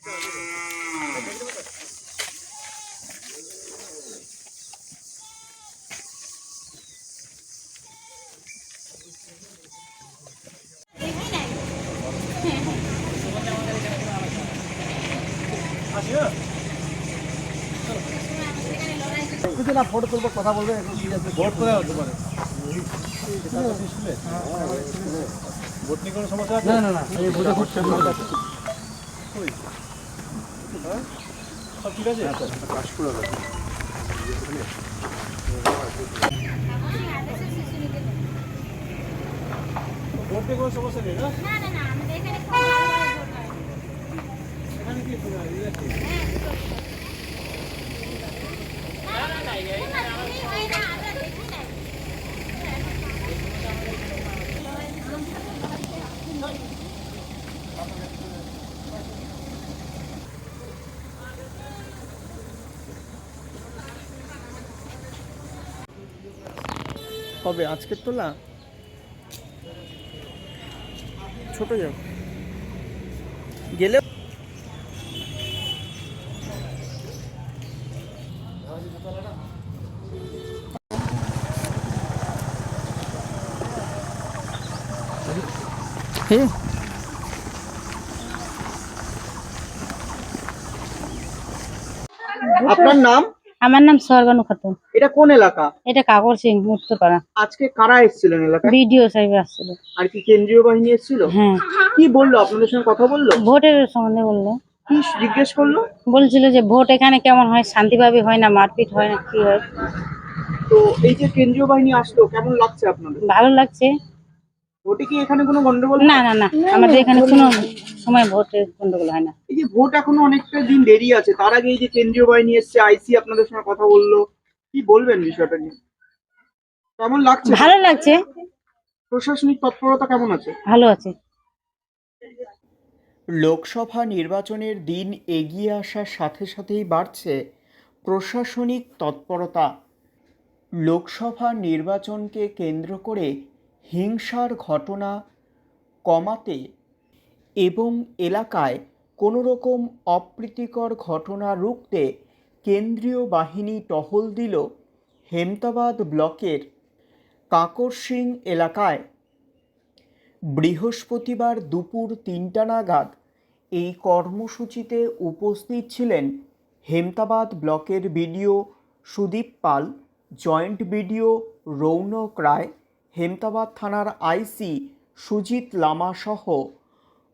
কিছু না ফটো তুলবো কথা বলবে ভোট কোথায় হতে পারে ভোট নিয়ে কোনো সমস্যা না না না এই ভোটে খুব সুন্দর আছে সব ঠিক আছে। ভোট নিয়ে কোনো সমস্যা নেই না না না না আমাদের এখানে খুব ভালো ভালো ভোট হয় এখানে কি ইয়ে আছে? না না না তুমি হয় না আমরা দেখি না কবে? আজকের তোলা? ছোট যাও। গেলে হ্যাঁ আপনার নাম? আমার নাম সরগানু খাতুন। এটা কোন এলাকা? এটা কাকর সিং উত্তরপাড়া। আজকে কারা এসেছিলেন এলাকায়? বিডিও সাহেব আসছিল। আর কি কেন্দ্রীয় বাহিনী এসেছিল? হ্যাঁ। কি বলল? আপনাদের সঙ্গে কথা বলল? ভোটের সম্বন্ধে বলল। কি জিজ্ঞেস করল? বলছিল যে ভোট এখানে কেমন হয়? শান্তিভাবে হয় না? মারপিট হয় না? কি হয়? তো এই যে কেন্দ্রীয় বাহিনী আসলো কেমন লাগছে আপনাদের? ভালো লাগছে। ভোটে কি এখানে কোনো গন্ডগোল না না না আমাদের এখানে কোনো সময় ভোটের গন্ডগোল হয় না। এই যে ভোট এখনও অনেকটা দিন দেরি আছে তার আগে এই যে কেন্দ্রীয় বাহিনী এসছে আইসি আপনাদের সঙ্গে কথা বলল কি বলবেন বিষয়টা নিয়ে? কেমন লাগছে? ভালো লাগছে। প্রশাসনিক তৎপরতা কেমন আছে? ভালো আছে। লোকসভা নির্বাচনের দিন এগিয়ে আসার সাথে সাথেই বাড়ছে প্রশাসনিক তৎপরতা। লোকসভা নির্বাচনকে কেন্দ্র করে হিংসার ঘটনা কমাতে এবং এলাকায় কোনো রকম অপ্রীতিকর ঘটনা রুখতে কেন্দ্রীয় বাহিনী টহল দিল হেমতাবাদ ব্লকের কাকরসিং এলাকায়। বৃহস্পতিবার দুপুর তিনটা নাগাদ এই কর্মসূচিতে উপস্থিত ছিলেন হেমতাবাদ ব্লকের BDO Sudip Pal, joint BDO Rounak Roy Hemtabad থানার আইসি সুজিত লামা সহ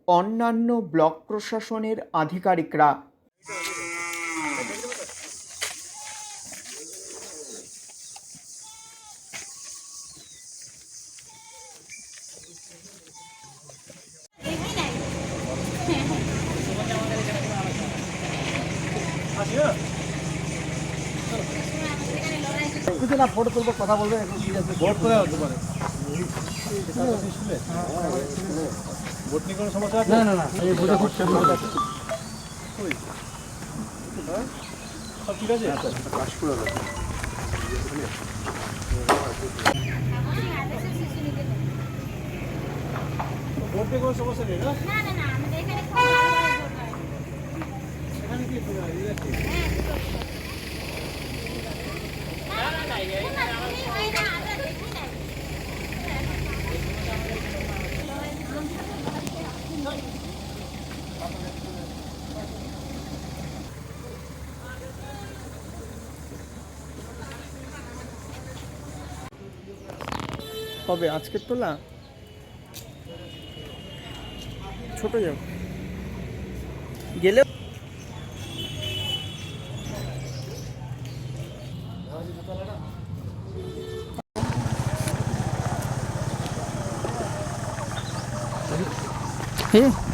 অন্যান্য ব্লক প্রশাসনের আধিকারিকরা। কিছু না ফটো তুলবো কথা বলবে এখন ঠিক আছে। ভোট কোথায় হতে পারে। ভোট নিয়ে কোনো সমস্যা আছে? না না না এই ভোটে সব ঠিক আছে? ভোট নিয়ে কোনো সমস্যা নেই না না না না আমাদের এখানে খুব ভালো ভালো ভোট হয় এখানে কি ইয়ে আছে? না না না তুমি হয় না আমরা দেখি না কবে? আজকের তোলা? ছোট যাও। গেলে হ্যাঁ